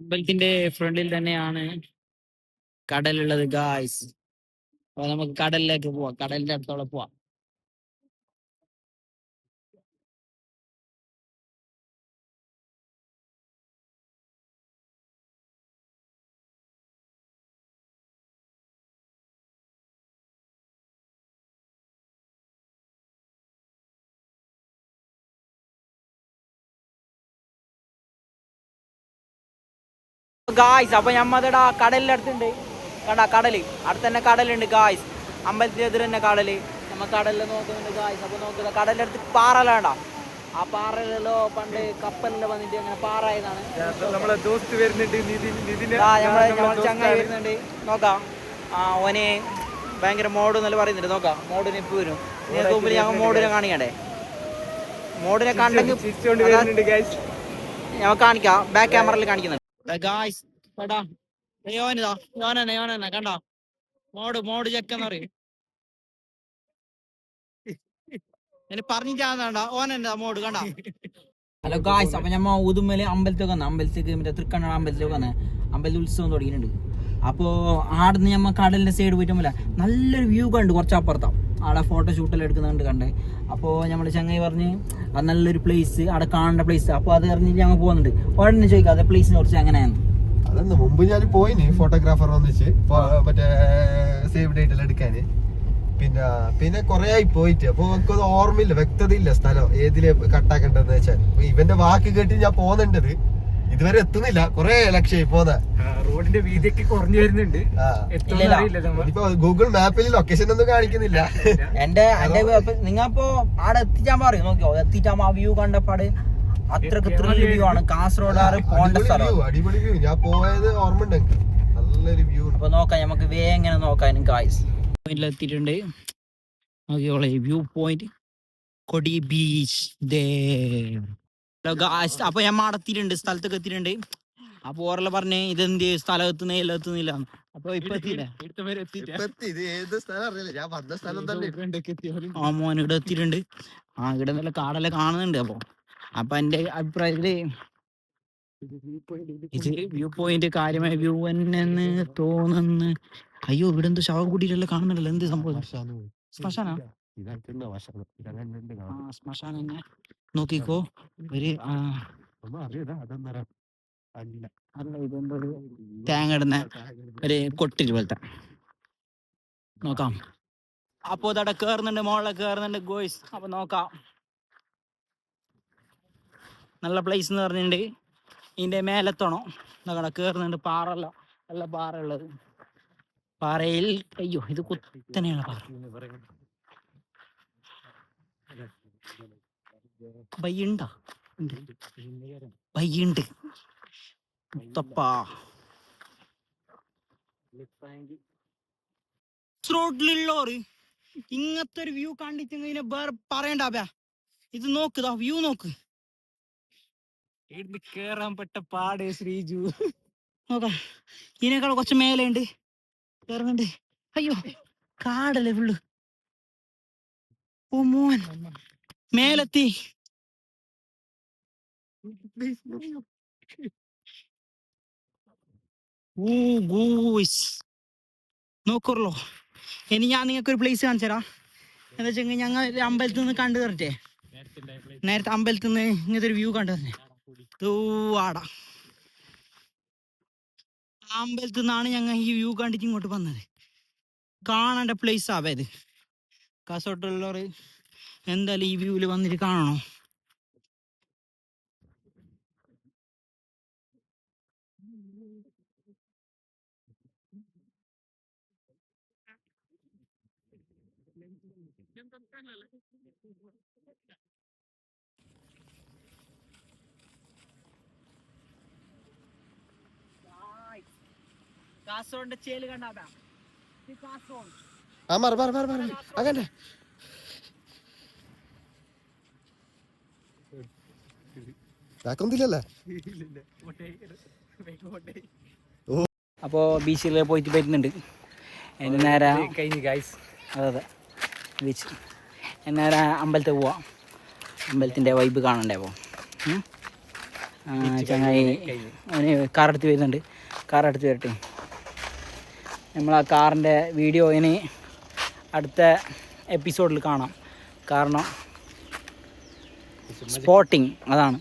അമ്പലത്തിന്റെ ഫ്രണ്ടിൽ തന്നെയാണ് കടലുള്ളത് ഗായ്സ് അപ്പൊ നമുക്ക് കടലിലേക്ക് പോവാം. കടലിന്റെ അടുത്തോളം പോവാം. ഗായ്സ് അപ്പൊ ഞമ്മടാ കടലിന്റെ അടുത്തുണ്ട് കണ്ടാ കടൽ. അടുത്ത് തന്നെ കടലുണ്ട് ഗായ്സ് അമ്പലത്തിന്റെ എതിർ തന്നെ കടൽ. നമ്മ കടലിൽ നോക്കുന്നുണ്ട് ഗായ്സ് അപ്പൊ നോക്കുക കടലിന്റെ അടുത്ത് പാറലാണ്ടാ. ആ പാറയിലോ പണ്ട് കപ്പലിൽ വന്നിട്ട് അങ്ങനെ പാറായതാണ്. നമ്മളെ ദോസ്ത് വരുന്നുണ്ട് ചങ്ങായി വരുന്നുണ്ട്. നോക്കാം. ആ ഓനെ ഭയങ്കര മോഡ് എന്നല്ല പറയുന്നുണ്ട് നോക്കാം മോഡിന് ഇപ്പൊ വരും. മുമ്പിൽ ഞങ്ങൾ മോഡിനെ കാണിക്കണ്ടേ? മോഡിനെ കണ്ടെങ്കിൽ ഞങ്ങൾ കാണിക്കാം. ബാക്ക് ക്യാമറയിൽ കാണിക്കുന്നുണ്ട്. ഗായ്സ് എടാ യോനിതാ യോനെന്നെ യോനെന്നെ കണ്ടോ. മോഡ് മോഡ് ചെക്കെന്ന് പറയും. ഇനി പറഞ്ഞിട്ടാ ഓനെന്താ മോഡ് കണ്ട. ഹലോ ഗായ്സ് അപ്പൊ ഞമ്മ ഊതുമ്മൽ അമ്പലത്തേക്ക് വന്ന അമ്പലത്തേക്ക് മറ്റേ തൃക്കണ്ണ അമ്പലത്തിലേക്ക് വന്നേ അമ്പലത്തിൽ ഉത്സവം തുടങ്ങിയിട്ടുണ്ട്. അപ്പോ ആടുന്ന് ഞമ്മ കടലിന്റെ സൈഡ് പോയിട്ട് നല്ലൊരു വ്യൂ കണ്ടു കുറച്ച് അപ്പുറത്താ ആടെ ഫോട്ടോ ഷൂട്ടെല്ലാം എടുക്കുന്നുണ്ട് കണ്ടേ അപ്പോൾ നമ്മൾ ചങ്ങായി പറഞ്ഞ് അത് നല്ലൊരു പ്ലേസ് അവിടെ കാണേണ്ട പ്ലേസ് അപ്പോൾ അത് അറിഞ്ഞിട്ട് ഞങ്ങൾ പോകുന്നുണ്ട്. ഉടനെ ചോദിക്കാം അതെ പ്ലേസിനെ കുറിച്ച് എങ്ങനെയാണ് അതെന്ന് മുമ്പ് ഞാൻ പോയിന് ഫോട്ടോഗ്രാഫർ ഒന്നിച്ച് ഫോ- മറ്റേ സേവ് ഡേറ്റ് എടുക്കാൻ പിന്നെ പിന്നെ കുറെ ആയി പോയിട്ട്. അപ്പൊ എനിക്കത് ഓർമ്മയില്ല വ്യക്തതയില്ല സ്ഥലം ഏതിൽ കട്ടാക്കണ്ടെന്ന് വെച്ചാൽ ഇവന്റെ വാക്ക് കേട്ട് ഞാൻ പോകുന്നുണ്ടത് ഇതുവരെ എത്തുന്നില്ല. കൊറേ ലക്ഷ്യം പോന്ന റോഡിന്റെ വീതിയൊക്കെ കുറഞ്ഞു വരുന്നുണ്ട്. ഇപ്പൊ ഗൂഗിൾ മാപ്പിൽ ലൊക്കേഷൻ ഒന്നും കാണിക്കുന്നില്ല. എന്റെ എന്റെ നിങ്ങപ്പോ ആടെ എത്തിച്ചാൻ പറയും നോക്കിയോ എത്തിച്ചാൽ ആ വ്യൂ കണ്ടപ്പാട് അത്രയ്ക്ക് ത്രില്ല് വ്യൂ ആണ്. കാസർഗോഡ് ആറ് പോണ്ട അടിപൊളി സ്ഥലം. വ്യൂ അടിപൊളി വ്യൂ ഞാൻ പോയത് ഓർമ്മ ഉണ്ട് നല്ലൊരു വ്യൂ ഉണ്ട്. അപ്പൊ നോക്കാം. നമുക്ക് വേ എങ്ങനെ നോക്കാം കായ്സ് എത്തിയിട്ടുണ്ട് നോക്കിയോളെ view point Kodi beach guys അപ്പൊ ഞാൻ മാടത്തിയിട്ടുണ്ട് സ്ഥലത്തൊക്കെ എത്തിയിട്ടുണ്ട്. അപ്പൊ ഓറല്ല പറഞ്ഞേ ഇതെന്ത് സ്ഥലം എത്തുന്നില്ല എത്തുന്നില്ല അപ്പൊ ഇപ്പൊ എത്തിയില്ലേ. ഇത് ആ മോൻ ഇവിടെ എത്തിയിട്ടുണ്ട്. ആ ഇവിടെ നല്ല കാടെല്ലാം കാണുന്നുണ്ട് അപ്പൊ. അപ്പൊ എന്റെ അഭിപ്രായത്തിൽ ഇത് വ്യൂ പോയിന്റ് കാര്യമായ വ്യൂ തന്നെ തോന്നുന്നു. അയ്യോ ഇവിടെ എന്തോ ശവം കൂട്ടിട്ടല്ലേ കാണുന്നുണ്ടല്ലോ. എന്ത് സംഭവം? ശ്മശാനാ? ശ്മശാന. നോക്കിക്കോ. ഒരു തേങ്ങ ഇടുന്ന ഒരു കൊട്ടിൽ പോലത്തെ. നോക്കാം. അപ്പോ ഇതവിടെ കേറുന്നുണ്ട് മോളിലെ കേറുന്നുണ്ട് ഗോയ്സ്. അപ്പൊ നോക്കാം. നല്ല പ്ലേസ് എന്ന് പറഞ്ഞിട്ടുണ്ട് ഇതിന്റെ മേലെത്തണോ. നോക്കണം കേറുന്നുണ്ട് പാറല്ല നല്ല പാറ ഉള്ളത് പാറയിൽ അയ്യോ ഇത് കുത്തനെയുള്ള പാറ. ബയ്യുണ്ടോ ബയ്യുണ്ട് മുത്തപ്പാ. റോഡിലുള്ളോറ് ഇങ്ങനത്തെ ഒരു വ്യൂ കണ്ടിട്ട് ഇങ്ങനെ വേറെ പറയണ്ട ഇത് നോക്ക് വ്യൂ നോക്ക്. ഇവിടുന്ന് കേറാൻ പെട്ട പാടെ ശ്രീജു. നോക്കാം ഇതിനേക്കാൾ കുറച്ച് മേലെ ഉണ്ട് കേറുന്നുണ്ട്. അയ്യോ കാടല്ലേ ഫുള്ള്. ഓ മോൻ. മേലെത്തി. നോക്കുറല്ലോ. ഇനി ഞാൻ നിങ്ങൾക്ക് ഒരു പ്ലേസ് കാണിച്ചു തരാം എന്താ വെച്ചാൽ ഞങ്ങൾ അമ്പലത്തിൽ നിന്ന് കണ്ടു തരട്ടെ. നേരത്തെ അമ്പലത്തിൽ നിന്ന് ഇങ്ങനത്തെ ഒരു വ്യൂ കണ്ടു തന്നെ തൂവാടാ അമ്പലത്തിൽ നിന്നാണ് ഞങ്ങൾ ഈ വ്യൂ കണ്ടിട്ട് ഇങ്ങോട്ട് വന്നത്. കാണേണ്ട പ്ലേസ് ആവേ ഇത്. കാസർഗോട്ടുള്ളവർ എന്തായാലും ഈ വ്യൂവിൽ വന്നിട്ട് കാണണോ? കാസർഗോഡിന്റെ ചേൽ കണ്ടാ കാസർഗോഡ്. ആ മറ മറ മറ മറ. അങ്ങനെ കാക്കൊന്നില്ലല്ലേ അപ്പോൾ ബീച്ചിൽ പോയിട്ട് വരുന്നുണ്ട്. നേരെ കഴിഞ്ഞു ഗൈസ് അതെ അതെ. ബീച്ച്. നേരെ അമ്പലത്തിൽ പോവാം. അമ്പലത്തിന്റെ വൈബ് കാണണ്ടേ അപ്പോൾ ആ, ചങ്ങായി അവന് എടുത്ത് വരുന്നുണ്ട്. കാറെടുത്ത് വരട്ടെ. നമ്മൾ ആ കാറിന്റെ വീഡിയോ ഇനി അടുത്ത എപ്പിസോഡിൽ കാണാം. കാരണം സ്പോട്ടിങ് അതാണ്.